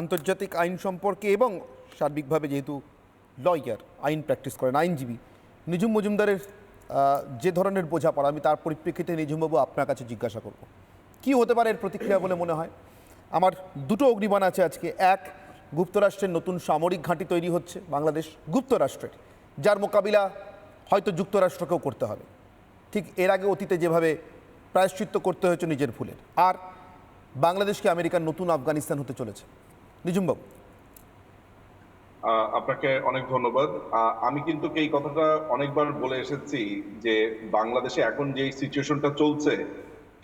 আন্তর্জাতিক আইন সম্পর্কে এবং সার্বিকভাবে যেহেতু লয়ার আইন প্র্যাকটিস করেন আইনজীবী নিজুম মজুমদারের যে ধরনের বোঝাপড়া, আমি তার পরিপ্রেক্ষিতে নিজুমবাবু আপনার কাছে জিজ্ঞাসা করব। কি হতে পারে এর প্রতিক্রিয়া বলে মনে হয়? আমার দুটো অগ্নিবাণ আছে আজকে। এক, গুপ্তরাষ্ট্রের নতুন সামরিক ঘাঁটি তৈরি হচ্ছে বাংলাদেশ গুপ্তরাষ্ট্রের, যার মোকাবিলা হয়তো যুক্তরাষ্ট্রকেও করতে হবে। ঠিক এর আগে অতীতে যেভাবে প্রায়শ্চিত্ত করতে হয়েছে নিজের ভুলের। আর বাংলাদেশকে আমেরিকার নতুন আফগানিস্তান হতে চলেছে। নিজুমবাবু আপনাকে অনেক ধন্যবাদ। আমি কিন্তু এই কথাটা অনেকবার বলে এসেছি যে বাংলাদেশে এখন যে সিচুয়েশনটা চলছে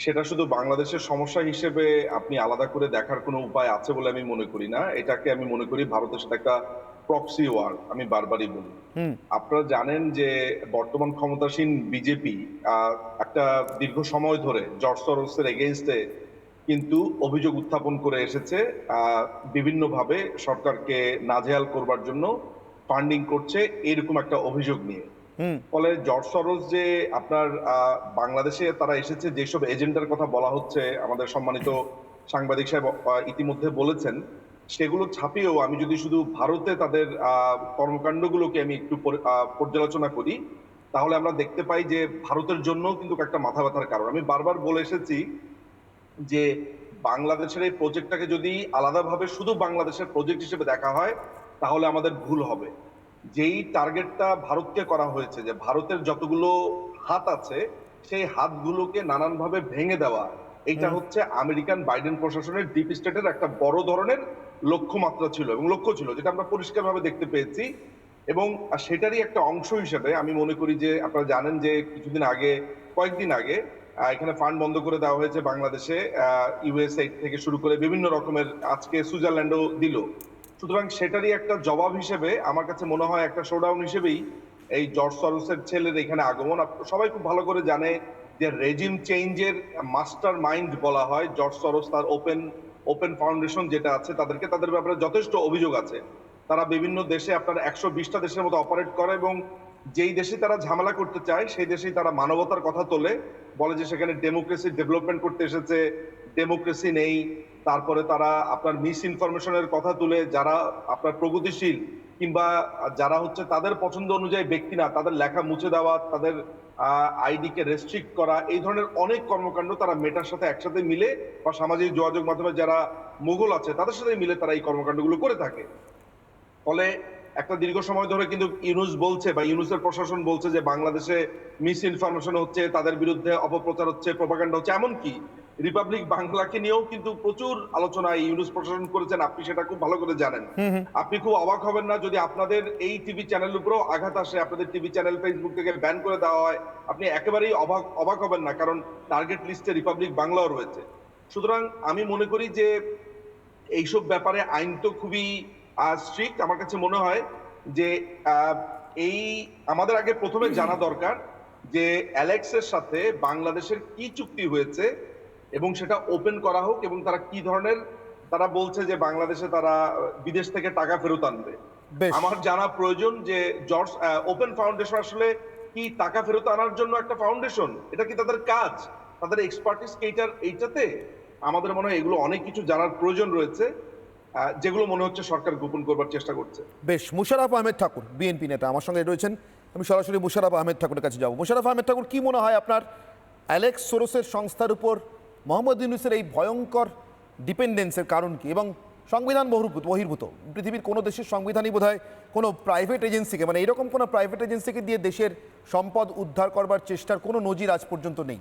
সেটা শুধু বাংলাদেশের সমস্যা হিসেবে আপনি আলাদা করে দেখার কোনো উপায় আছে বলে আমি মনে করি না। এটাকে আমি মনে করি ভারতের সাথে একটা প্রক্সি ওয়ার আমি বারবারই বলি। আপনারা জানেন যে বর্তমান ক্ষমতাসীন বিজেপি একটা দীর্ঘ সময় ধরে জর্জ সরোসের এগেনস্টে কিন্তু অভিযোগ উত্থাপন করে এসেছে বিভিন্নভাবে সরকারকে নাজেহাল করবার জন্য ফান্ডিং করছে এরকম একটা অভিযোগ নিয়ে। ফলে জর্জ সরোজ যে আপনার বাংলাদেশে তারা এসেছে যেসব এজেন্ডার কথা বলা হচ্ছে আমাদের সম্মানিত সাংবাদিক সাহেব ইতিমধ্যে বলেছেন সেগুলো ছাপিয়েও আমি যদি শুধু ভারতে তাদের আহ, কর্মকাণ্ডগুলোকে আমি একটু পর্যালোচনা করি তাহলে আমরা দেখতে পাই যে ভারতের জন্য কিন্তু একটা মাথা ব্যথার কারণ। আমি বারবার বলে এসেছি যে বাংলাদেশের এই প্রজেক্টটাকে যদি আলাদাভাবে শুধু বাংলাদেশের প্রজেক্ট হিসেবে দেখা হয় তাহলে আমাদের ভুল হবে। যেই টার্গেটটা ভারতকে করা হয়েছে যে ভারতের যতগুলো হাত আছে সেই হাতগুলোকে নানানভাবে ভেঙে দেওয়া এইটা হচ্ছে আমেরিকান বাইডেন প্রশাসনের ডিপ স্টেটের একটা বড় ধরনের লক্ষ্যমাত্রা ছিল এবং লক্ষ্য ছিল যেটা আমরা পরিষ্কারভাবে দেখতে পেয়েছি। এবং সেটারই একটা অংশ হিসেবে আমি মনে করি যে আপনারা জানেন যে কিছুদিন আগে কয়েকদিন আগে এখানে ফান্ড বন্ধ করে দেওয়া হয়েছে বাংলাদেশে ইউএসএ থেকে শুরু করে বিভিন্ন রকমের আজকে সুইজারল্যান্ডও দিল। সুতরাং সেটারই একটা জবাব হিসেবে আমার কাছে মনে হয় একটা শোডাউন হিসেবেই এই জর্জ সরোসের ছেলের এখানে আগমন। সবাই খুব ভালো করে জানে যে রেজিম চেঞ্জের মাস্টার মাইন্ড বলা হয়। জর্জ সরোস তার ওপেন ওপেন ফাউন্ডেশন যেটা আছে, তাদেরকে তাদের ব্যাপারে যথেষ্ট অভিযোগ আছে। তারা বিভিন্ন দেশে আপনার একশো বিশটা দেশের মতো অপারেট করে এবং যেই দেশে তারা ঝামেলা করতে চায়, সেই দেশেই তারা মানবতার কথা তোলে, বলে যে সেখানে ডেমোক্রেসি ডেভেলপমেন্ট করতে এসেছে ডেমোক্রেসি নেই। তারপরে তারা আপনার মিস ইনফরমেশনের কথা তুলে, যারা আপনার প্রগতিশীল কিংবা যারা হচ্ছে তাদের পছন্দ অনুযায়ী ব্যক্তি না, তাদের লেখা মুছে দেওয়া, তাদের আইডি কে রেস্ট্রিক্ট করা, এই ধরনের অনেক কর্মকাণ্ড তারা মেটার সাথে একসাথে মিলে বা সামাজিক যোগাযোগ মাধ্যমে যারা মুঘল আছে, তাদের সাথে মিলে তারা এই কর্মকাণ্ডগুলো করে থাকে। ফলে একটা দীর্ঘ সময় ধরে কিন্তু ইউনুস বলছে বা ইউনুসের প্রশাসন বলছে যে বাংলাদেশে মিস ইনফরমেশন হচ্ছে তাদের বিরুদ্ধে অপপ্রচার হচ্ছে প্রপাগান্ডা হচ্ছে। এমনকি রিপাবলিক বাংলাকে নিয়েও কিন্তু প্রচুর আলোচনা ইউনুস প্রশাসন করেছেন। আপনি সেটা খুব ভালো করে জানেন। আপনি খুব অবাক হবেন না যদি আপনাদের এই টিভি চ্যানেল উপরেও আঘাত আসে আপনাদের টিভি চ্যানেল ফেসবুক থেকে ব্যান করে দেওয়া হয়। আপনি একেবারেই অবাক অবাক হবেন না কারণ টার্গেট লিস্টে রিপাবলিক বাংলাও রয়েছে। সুতরাং আমি মনে করি যে এইসব ব্যাপারে আইন তো খুবই স্ট্রিক্ট আমার কাছে মনে হয় যে এই আমাদের আগে প্রথমে জানা দরকার যে অ্যালেক্সের সাথে বাংলাদেশের কি চুক্তি হয়েছে এবং সেটা ওপেন করা হোক এবং তারা কি ধরনের তারা বলছে যে বাংলাদেশে তারা বিদেশ থেকে টাকা ফেরত আনবে। আমার জানা প্রয়োজন যে জর্জ ওপেন ফাউন্ডেশন আসলে কি টাকা ফেরত আনার জন্য একটা ফাউন্ডেশন এটা কি তাদের কাজ? তাদের এক্সপার্টিস এইটার এইটাতে? আমাদের মনে হয় এগুলো অনেক কিছু জানার প্রয়োজন রয়েছে। যেগুলো মনে হচ্ছে সরকার গোপন করবার চেষ্টা করছে। বেশ, মুশারফ আহমেদ ঠাকুর, বিএনপি নেতা, আমার সঙ্গে রয়েছেন। আমি সরাসরি মুশারফ আহমেদ ঠাকুরের কাছে যাব। মুশারফ আহমেদ ঠাকুর, কি মনে হয় আপনার? অ্যালেক্স সোরসের সংস্থার উপর মোহাম্মদ ইউনুসের এই ভয়ঙ্কর ডিপেন্ডেন্সের কারণ কি? এবং সংবিধান বহির্ভূত বহির্ভূত। পৃথিবীর কোনো দেশের সংবিধানই বোধ কোনো প্রাইভেট এজেন্সিকে মানে এরকম কোনো প্রাইভেট এজেন্সিকে দিয়ে দেশের সম্পদ উদ্ধার করবার চেষ্টার কোনো নজির আজ পর্যন্ত নেই।